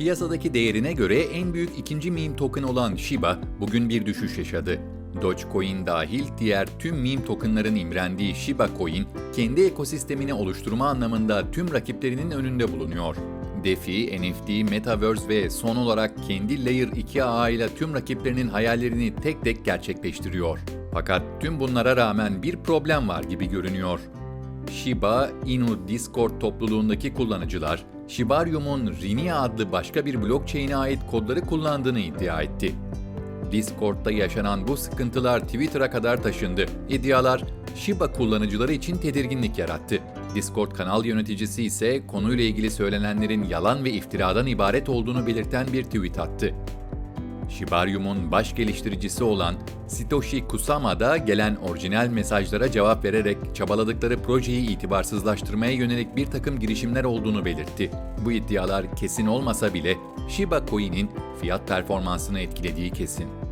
Piyasadaki değerine göre en büyük ikinci meme token olan Shiba bugün bir düşüş yaşadı. Dogecoin dahil diğer tüm meme tokenların imrendiği Shiba Coin, kendi ekosistemini oluşturma anlamında tüm rakiplerinin önünde bulunuyor. DeFi, NFT, Metaverse ve son olarak kendi Layer 2 ağıyla tüm rakiplerinin hayallerini tek tek gerçekleştiriyor. Fakat tüm bunlara rağmen bir problem var gibi görünüyor. Shiba Inu Discord topluluğundaki kullanıcılar, Shibarium'un Rinia adlı başka bir blockchain'e ait kodları kullandığını iddia etti. Discord'da yaşanan bu sıkıntılar Twitter'a kadar taşındı. İddialar Shiba kullanıcıları için tedirginlik yarattı. Discord kanal yöneticisi ise konuyla ilgili söylenenlerin yalan ve iftiradan ibaret olduğunu belirten bir tweet attı. Shibarium'un baş geliştiricisi olan Satoshi Kusama da gelen orijinal mesajlara cevap vererek çabaladıkları projeyi itibarsızlaştırmaya yönelik bir takım girişimler olduğunu belirtti. Bu iddialar kesin olmasa bile Shiba Coin'in fiyat performansını etkilediği kesin.